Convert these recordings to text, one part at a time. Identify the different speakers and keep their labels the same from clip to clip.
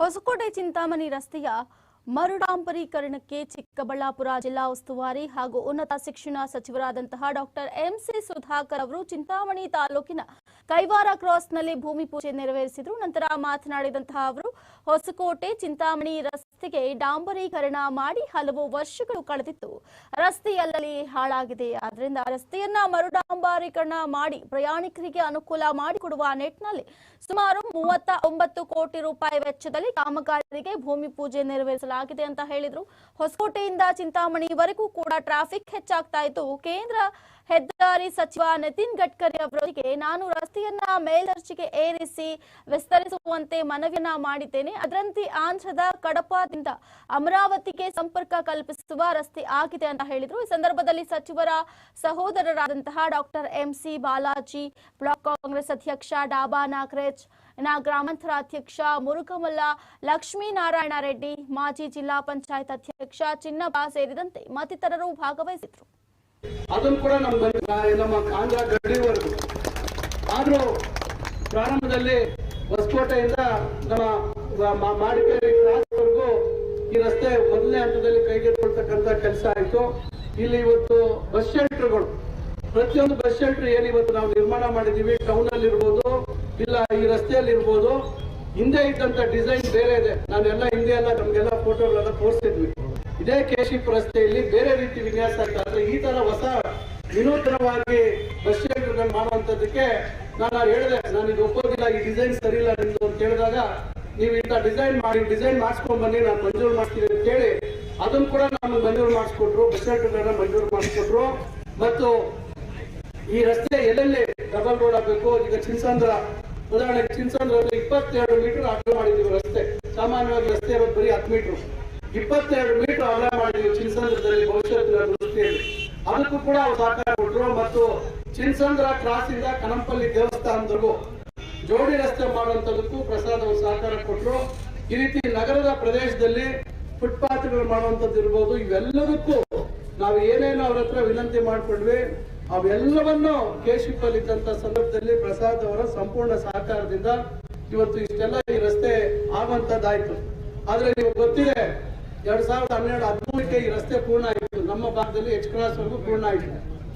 Speaker 1: ಹೊಸಕೋಟೆ ಚಿಂತಾಮಣಿ ರಸ್ತೆಯ ಮರುಡಾಂಬರೀಕರಣಕ್ಕೆ ಚಿಕ್ಕಬಳ್ಳಾಪುರ ಜಿಲ್ಲಾ ಉಸ್ತುವಾರಿ ಹಾಗೂ ಉನ್ನತ ಶಿಕ್ಷಣ ಸಚಿವರಾದಂತಹ ಡಾಕ್ಟರ್ ಎಂಸಿ ಸುಧಾಕರ್ ಅವರು ಚಿಂತಾಮಣಿ ತಾಲೂಕಿನ ಕೈವಾರ ಕ್ರಾಸ್ನಲ್ಲಿ ಭೂಮಿ ಪೂಜೆ ನೆರವೇರಿಸಿದರು. ನಂತರ ಮಾತನಾಡಿದಂತಹ ಅವರು, ಹೊಸಕೋಟೆ, ಚಿಂತಾಮಣಿ ರಸ್ತೆಗೆ ಡಾಂಬರೀಕರಣ ಮಾಡಿ ಹಲವು ವರ್ಷಗಳು ಕಳೆದಿತ್ತು. ರಸ್ತೆ ಹಾಳಾಗಿದೆ. ಆದ್ರಿಂದ ರಸ್ತೆಯನ್ನ ಮರುಡಾಂಬರೀಕರಣ ಮಾಡಿ ಪ್ರಯಾಣಿಕರಿಗೆ ಅನುಕೂಲ ಮಾಡಿಕೊಡುವ ನಿಟ್ಟಿನಲ್ಲಿ ಸುಮಾರು ಮೂವತ್ತ ಒಂಬತ್ತು ಕೋಟಿ ರೂಪಾಯಿ ವೆಚ್ಚದಲ್ಲಿ ಕಾಮಗಾರಿಗೆ ಭೂಮಿ ಪೂಜೆ ನೆರವೇರಿಸಲಾಗಿದೆ ಅಂತ ಹೇಳಿದ್ರು. ಹೊಸಕೋಟೆಯಿಂದ ಚಿಂತಾಮಣಿವರೆಗೂ ಕೂಡ ಟ್ರಾಫಿಕ್ ಹೆಚ್ಚಾಗ್ತಾ ಇತ್ತು. ಕೇಂದ್ರ ಹೆದ್ದಾರಿ ಸಚಿವ ನಿತಿನ್ ಗಡ್ಕರಿ ಅವರೊಂದಿಗೆ ನಾನು ರಸ್ತೆಯನ್ನ ಮೇಲ್ದರ್ಜೆಗೆ ಏರಿಸಿ ವಿಸ್ತರಿಸುವಂತೆ ಮನವಿಯನ್ನ ಮಾಡಿದ್ದೇನೆ. ಅದರಂತೆ ಆಂಧ್ರದ ಕಡಪದಿಂದ ಅಮರಾವತಿಗೆ ಸಂಪರ್ಕ ಕಲ್ಪಿಸುವ ರಸ್ತೆ ಆಗಿದೆ ಅಂತ ಹೇಳಿದ್ರು. ಈ ಸಂದರ್ಭದಲ್ಲಿ ಸಚಿವರ ಸಹೋದರರಾದಂತಹ doctor M C Balaji, block Congress ಅಧ್ಯಕ್ಷ ಡಾಬಾ ನಾಗರೇಜ್ ಗ್ರಾಮಾಂತರ ಅಧ್ಯಕ್ಷ ಮುರುಗಮಲ್ಲ ಲಕ್ಷ್ಮೀನಾರಾಯಣ ರೆಡ್ಡಿ, ಮಾಜಿ ಜಿಲ್ಲಾ ಪಂಚಾಯತ್ ಅಧ್ಯಕ್ಷ ಚಿನ್ನಪ್ಪ ಸೇರಿದಂತೆ ಮತ್ತಿತರರು ಭಾಗವಹಿಸಿದ್ರು.
Speaker 2: ಅದನ್ನು ಕೂಡ ನಮ್ಮ ನಮ್ಮ ಆದ್ರೂ ಪ್ರಾರಂಭದಲ್ಲಿ ಹೊಸಕೋಟೆಯಿಂದ ನಮ್ಮ ಮಾಡಿಕೇರಿ ಕ್ರಾಸ್ವರೆಗೂ ಈ ರಸ್ತೆ ಮೊದಲನೇ ಹಂತದಲ್ಲಿ ಕೈಗೆತ್ತಿಕೊಳ್ತಕ್ಕಂಥ ಕೆಲಸ ಆಯಿತು. ಇಲ್ಲಿ ಇವತ್ತು ಬಸ್ ಶೆಲ್ಟರ್ಗಳು, ಪ್ರತಿಯೊಂದು ಬಸ್ ಶೆಲ್ಟರ್ ಏನು ಇವತ್ತು ನಾವು ನಿರ್ಮಾಣ ಮಾಡಿದ್ದೀವಿ. ಟೌನ್ ಅಲ್ಲಿ ಇರ್ಬೋದು ಇಲ್ಲ ಈ ರಸ್ತೆಯಲ್ಲಿ ಇರ್ಬೋದು ಹಿಂದೆ ಇದ್ದಂತ ಡಿಸೈನ್ ಬೇರೆ ಇದೆ. ನಾನೆಲ್ಲ ಹಿಂದೆ ಎಲ್ಲ ನಮ್ಗೆಲ್ಲ ಫೋಟೋಗಳೆಲ್ಲ ತೋರಿಸಿದ್ವಿ. ಇದೇ ಕೇಶಿಪ್ ರಸ್ತೆಯಲ್ಲಿ ಬೇರೆ ರೀತಿ ವಿನ್ಯಾಸ ಆಗ್ತಾ ಈ ತರ ಹೊಸ ವಿನೂತನವಾಗಿ ಬಸ್ ಶೆಲ್ಟರ್ ಮಾಡುವಂತದಕ್ಕೆ ನಾನು ಹೇಳಿದೆ, ನಾನು ಇದು ಒಪ್ಪೋದಿಲ್ಲ, ಈ ಡಿಸೈನ್ ಸರಿ ಇಲ್ಲ ನಿಮ್ದು ಅಂತ ಹೇಳಿದಾಗ ನೀವು ಇಂಥ ಡಿಸೈನ್ ಮಾಡಿ, ಡಿಸೈನ್ ಮಾಡಿಸ್ಕೊಂಡ್ ಬನ್ನಿ, ನಾನು ಮಂಜೂರು ಮಾಡ್ತೀನಿ ಅಂತ ಹೇಳಿ, ಅದನ್ನು ಕೂಡ ನಾನು ಮಂಜೂರು ಮಾಡಿಸ್ಕೊಟ್ರು, ಬಸ್ ಶೆಲ್ಟರ್ಗಳನ್ನ ಮಂಜೂರು ಮಾಡಿಸ್ಕೊಟ್ರು. ಮತ್ತು ಈ ರಸ್ತೆ ಎಲ್ಲೆಲ್ಲಿ ಡಬಲ್ ರೋಡ್ ಆಗಬೇಕು, ಈಗ ಚಿನ್ಸಾಂದ್ರ ಉದಾಹರಣೆಗೆ ಚಿನ್ಸಂದ್ರಲ್ಲಿ ಇಪ್ಪತ್ತೆರಡು ಮೀಟರ್ ಅಗಲ ಮಾಡಿದೀವಿ ರಸ್ತೆ. ಸಾಮಾನ್ಯವಾಗಿ ರಸ್ತೆ ಇರೋದು ಬರೀ ಹತ್ತು ಮೀಟರ್. ಇಪ್ಪತ್ತೆರಡು ಮೀಟರ್ ಅಗಲ ಮಾಡಿದೀವಿ ಚಿನ್ಸಾಂದ್ರದಲ್ಲಿ ಭವಿಷ್ಯದ ದೃಷ್ಟಿಯಲ್ಲಿ. ಅದಕ್ಕೂ ಕೂಡ ಅವ್ರು ಸಹಕಾರ ಕೊಟ್ಟರು ಮತ್ತು ಚಿನ್ಸಂದ್ರ ಕ್ರಾಸ್ ಇಂದ ಕನಂಪಲ್ಲಿ ದೇವಸ್ಥಾನದವರೆಗೂ ಜೋಡಿ ರಸ್ತೆ ಮಾಡುವಂತದಕ್ಕೂ ಪ್ರಸಾದ್ ಅವರು ಸಹಕಾರ ಕೊಟ್ಟರು. ಈ ರೀತಿ ನಗರದ ಪ್ರದೇಶದಲ್ಲಿ ಫುಟ್ಪಾತ್ಗಳು ಮಾಡುವಂತದ್ದು ಇರ್ಬೋದು. ಇವೆಲ್ಲದಕ್ಕೂ ನಾವು ಏನೇನು ಅವ್ರ ಹತ್ರ ವಿನಂತಿ ಮಾಡ್ಕೊಂಡ್ವಿ. ಅವೆಲ್ಲವನ್ನು ಕೇಶಿಪಲ್ ಇದ್ದಂತ ಸಂದರ್ಭದಲ್ಲಿ ಪ್ರಸಾದ್ ಅವರ ಸಂಪೂರ್ಣ ಸಹಕಾರದಿಂದ ಇವತ್ತು ಇಷ್ಟೆಲ್ಲ ಈ ರಸ್ತೆ ಆಗುವಂತದ್ದಾಯ್ತು ಆದ್ರೆ ನೀವು ಗೊತ್ತಿದೆ, ಎರಡ್ ಸಾವಿರದ ಹನ್ನೆರಡು ಹದಿಮೂರಕ್ಕೆ ಈ ರಸ್ತೆ ಪೂರ್ಣ ಆಯಿತು. ನಮ್ಮ ಭಾಗದಲ್ಲಿ ಎಚ್ ಕ್ರಾಸ್ ವರೆಗೂ ಪೂರ್ಣ ಆಯಿತು.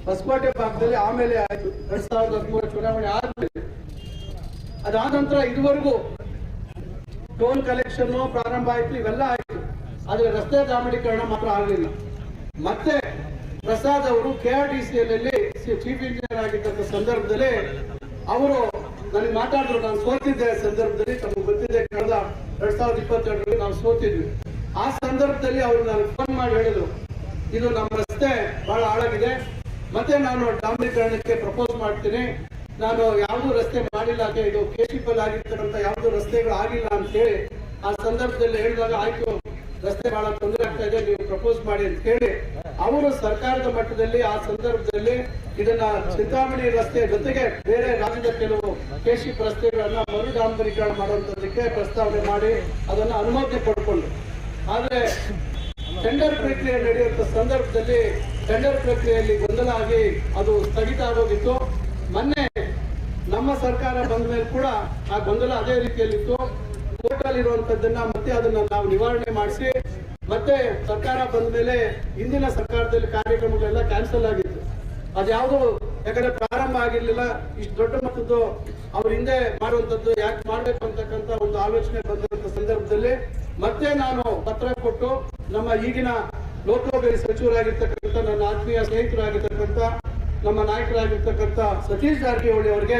Speaker 2: ಹೊಸಕೋಟೆ ಭಾಗದಲ್ಲಿ ಆಮೇಲೆ ಆಯ್ತು. ಎರಡ್ ಸಾವಿರದ ಹದಿಮೂರ ಚುನಾವಣೆ ಆದ್ಮೇಲೆ. ಅದಾದ ನಂತರ ಇದುವರೆಗೂ ಟೋಲ್ ಕಲೆಕ್ಷನ್ ಪ್ರಾರಂಭ ಆಯ್ತು, ಇವೆಲ್ಲ ಆಯ್ತು. ಆದ್ರೆ ರಸ್ತೆ ಡಾಂಬರೀಕರಣ ಮಾತ್ರ ಆಗಲಿಲ್ಲ. ಮತ್ತೆ ಪ್ರಸಾದ್ ಅವರು ಕೆ ಆರ್ ಟಿ ಸಿ ಅಲ್ಲಿ ಚೀಫ್ ಇಂಜಿನಿಯರ್ ಆಗಿದ್ದಂತ ಸಂದರ್ಭದಲ್ಲಿ ಅವರು ನನಗೆ ಮಾತಾಡಿದ್ರು, ನಾನು ಸೋತಿದ್ದೆ ಸಂದರ್ಭದಲ್ಲಿ, ತಮಗೆ ಗೊತ್ತಿದೆ ಕಳೆದ ಎರಡ್ ಸಾವಿರದ ಇಪ್ಪತ್ತೆರಡರಲ್ಲಿ ನಾವು ಸೋತಿದ್ವಿ. ಆ ಸಂದರ್ಭದಲ್ಲಿ ಅವರು ನನಗೆ ಫೋನ್ ಮಾಡಿ ಹೇಳಿದ್ರು, ಇದು ನಮ್ಮ ರಸ್ತೆ, ಬಹಳ ಹಾಳಾಗಿದೆ. ಮತ್ತೆ ನಾನು ಡಾಂಬರೀಕರಣಕ್ಕೆ ಪ್ರಪೋಸ್ ಮಾಡ್ತೀನಿ. ನಾನು ಯಾವುದೂ ರಸ್ತೆ ಮಾಡಿಲ್ಲ ಇದು ಕೇಶಿಪಲ್ ಆಗಿರ್ತಕ್ಕಂಥ ಯಾವುದೂ ರಸ್ತೆಗಳು ಆಗಿಲ್ಲ ಅಂತ ಹೇಳಿ, ಆ ಸಂದರ್ಭದಲ್ಲಿ ಹೇಳಿದಾಗ, ಆಯ್ತು, ರಸ್ತೆ ಬಹಳ ತೊಂದರೆ ಆಗ್ತಾ ಇದೆ, ನೀವು ಪ್ರಪೋಸ್ ಮಾಡಿ ಅಂತ ಹೇಳಿ, ಅವರು ಸರ್ಕಾರದ ಮಟ್ಟದಲ್ಲಿ ಆ ಸಂದರ್ಭದಲ್ಲಿ ಇದನ್ನ ಚಿಂತಾಮಣಿ ರಸ್ತೆ ಜೊತೆಗೆ ಬೇರೆ ರಾಜ್ಯದ ಕೆಲವು ಕೇಶಿಪ್ ರಸ್ತೆಗಳನ್ನ ಮರು ಡಾಂಬರೀಕರಣ ಮಾಡುವಂತದಕ್ಕೆ ಪ್ರಸ್ತಾವನೆ ಮಾಡಿ, ಅದನ್ನ ಅನುಮತಿ ಪಡ್ಕೊಂಡು ಆದ್ರೆ ಟೆಂಡರ್ ಪ್ರಕ್ರಿಯೆ ನಡೆಯುವಂತ ಸಂದರ್ಭದಲ್ಲಿ ಟೆಂಡರ್ ಪ್ರಕ್ರಿಯೆಯಲ್ಲಿ ಗೊಂದಲ ಆಗಿ ಅದು ಸ್ಥಗಿತ ಆಗೋದಿತ್ತು. ಮೊನ್ನೆ ನಮ್ಮ ಸರ್ಕಾರ ಬಂದ ಮೇಲೆ ಕೂಡ ಆ ಗೊಂದಲ ಅದೇ ರೀತಿಯಲ್ಲಿತ್ತು. ಕೋರ್ಟಲ್ಲಿ ಇರುವಂತದ್ದನ್ನ ಮತ್ತೆ ಅದನ್ನ ನಾವು ನಿವಾರಣೆ ಮಾಡಿಸಿ, ಮತ್ತೆ ಸರ್ಕಾರ ಬಂದ ಮೇಲೆ ಹಿಂದಿನ ಸರ್ಕಾರದಲ್ಲಿ ಕಾರ್ಯಕ್ರಮಗಳೆಲ್ಲ ಕ್ಯಾನ್ಸಲ್ ಆಗಿತ್ತು. ಅದ್ಯಾವುದು ಯಾಕಂದ್ರೆ ಪ್ರಾರಂಭ ಆಗಿರ್ಲಿಲ್ಲ. ಇಷ್ಟು ದೊಡ್ಡ ಮಟ್ಟದ್ದು ಅವ್ರ ಹಿಂದೆ ಮಾಡುವಂತದ್ದು ಯಾಕೆ ಮಾಡ್ಬೇಕು ಅಂತಕ್ಕಂಥ ಒಂದು ಆಲೋಚನೆ ಬಂದಂತ ಸಂದರ್ಭದಲ್ಲಿ ಮತ್ತೆ ನಾನು ಪತ್ರ ಕೊಟ್ಟು ನಮ್ಮ ಈಗಿನ ಲೋಕೋಪಯೋಗಿ ಸಚಿವರಾಗಿರ್ತಕ್ಕಂಥ, ನನ್ನ ಆತ್ಮೀಯ ಸ್ನೇಹಿತರಾಗಿರ್ತಕ್ಕಂಥ, ನಮ್ಮ ನಾಯಕರಾಗಿರ್ತಕ್ಕಂಥ ಸತೀಶ್ ಜಾರಕಿಹೊಳಿ ಅವರಿಗೆ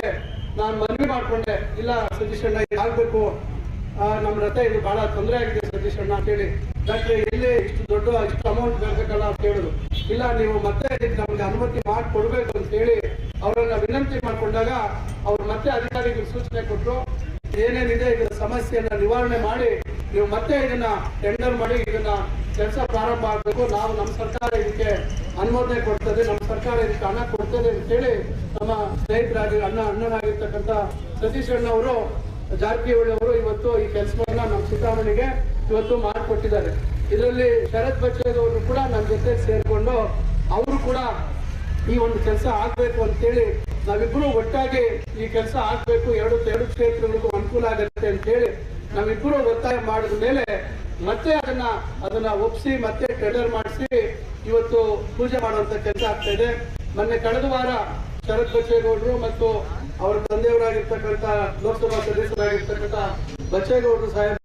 Speaker 2: ನಾನು ಮನವಿ ಮಾಡಿಕೊಂಡೆ, ಇಲ್ಲ ಸತೀಶ್ ಅಣ್ಣ ಆಗಬೇಕು. ನಮ್ಮ ರಥ ಇದು ಬಹಳ ತೊಂದರೆ ಆಗಿದೆ ಸತೀಶ್ ಅಣ್ಣ ಅಂತ ಹೇಳಿ. ಡಾಕ್ಟ್ರೆ, ಇಲ್ಲಿ ಇಷ್ಟು ದೊಡ್ಡ, ಇಷ್ಟು ಅಮೌಂಟ್ ಬರಬೇಕಲ್ಲ ಅಂತ ಹೇಳಿದ್ರು ಇಲ್ಲ, ನೀವು ಮತ್ತೆ ನಮ್ಗೆ ಅನುಮತಿ ಮಾಡಿ ಅಂತೇಳಿ ಅಂತ ಹೇಳಿ ಅವರನ್ನ ವಿನಂತಿ ಮಾಡ್ಕೊಂಡಾಗ ಅವ್ರು ಮತ್ತೆ ಅಧಿಕಾರಿಗಳಿಗೆ ಸೂಚನೆ ಕೊಟ್ಟರು ಏನೇನಿದೆ, ಇದರ ಸಮಸ್ಯೆಯನ್ನ ನಿವಾರಣೆ ಮಾಡಿ, ನೀವು ಮತ್ತೆ ಇದನ್ನ ಟೆಂಡರ್ ಮಾಡಿ, ಇದನ್ನ ಕೆಲಸ ಪ್ರಾರಂಭ ಆಗಬೇಕು, ನಾವು ನಮ್ಮ ಸರ್ಕಾರ ಇದಕ್ಕೆ ಅನುಮೋದನೆ ಕೊಡ್ತದೆ, ನಮ್ಮ ಸರ್ಕಾರ ಇದಕ್ಕೆ ಹಣ ಕೊಡ್ತದೆ ಅಂತ ಹೇಳಿ ನಮ್ಮ ಸ್ನೇಹಿತರಾಗಿ ಅಣ್ಣ ಅಣ್ಣನಾಗಿರ್ತಕ್ಕಂಥ ಸತೀಶ್ ಅಣ್ಣ ಅವರು, ಜಾರಕಿಹೊಳಿ ಅವರು ಇವತ್ತು ಈ ಕೆಲಸವನ್ನ ನಮ್ಮ ಸಿದ್ದರಾಮಯ್ಯಗೆ ಇವತ್ತು ಮಾಡಿಕೊಟ್ಟಿದ್ದಾರೆ. ಇದರಲ್ಲಿ ಶರತ್ ಬಚ್ಚೇದವರು ಕೂಡ ನನ್ನ ಜೊತೆ ಸೇರಿಕೊಂಡು ಅವರು ಕೂಡ ಈ ಒಂದು ಕೆಲಸ ಆಗ್ಬೇಕು ಅಂತೇಳಿ ನಾವಿಬ್ರು ಒಟ್ಟಾಗಿ ಈ ಕೆಲಸ ಆಗ್ಬೇಕು, ಎರಡು ಎರಡು ಕ್ಷೇತ್ರಗಳಿಗೂ ಅನುಕೂಲ ಆಗುತ್ತೆ ಅಂತ ಹೇಳಿ ನಾವಿಬ್ಬರು ಒತ್ತಾಯ ಮಾಡಿದ ಮೇಲೆ ಮತ್ತೆ ಅದನ್ನ ಅದನ್ನ ಒಪ್ಸಿ, ಮತ್ತೆ ಟೆಂಡರ್ ಮಾಡಿಸಿ ಇವತ್ತು ಪೂಜೆ ಮಾಡುವಂತ ಕೆಲಸ ಆಗ್ತಾ ಇದೆ. ಮೊನ್ನೆ ಕಳೆದ ವಾರ ಶರತ್ ಬಚ್ಚೇಗೌಡರು ಮತ್ತು ಅವರ ತಂದೆಯವರಾಗಿರ್ತಕ್ಕಂಥ ಲೋಕಸಭಾ ಸದಸ್ಯರಾಗಿರ್ತಕ್ಕಂಥ ಬಚ್ಚೇಗೌಡರು ಸಾಹೇಬ್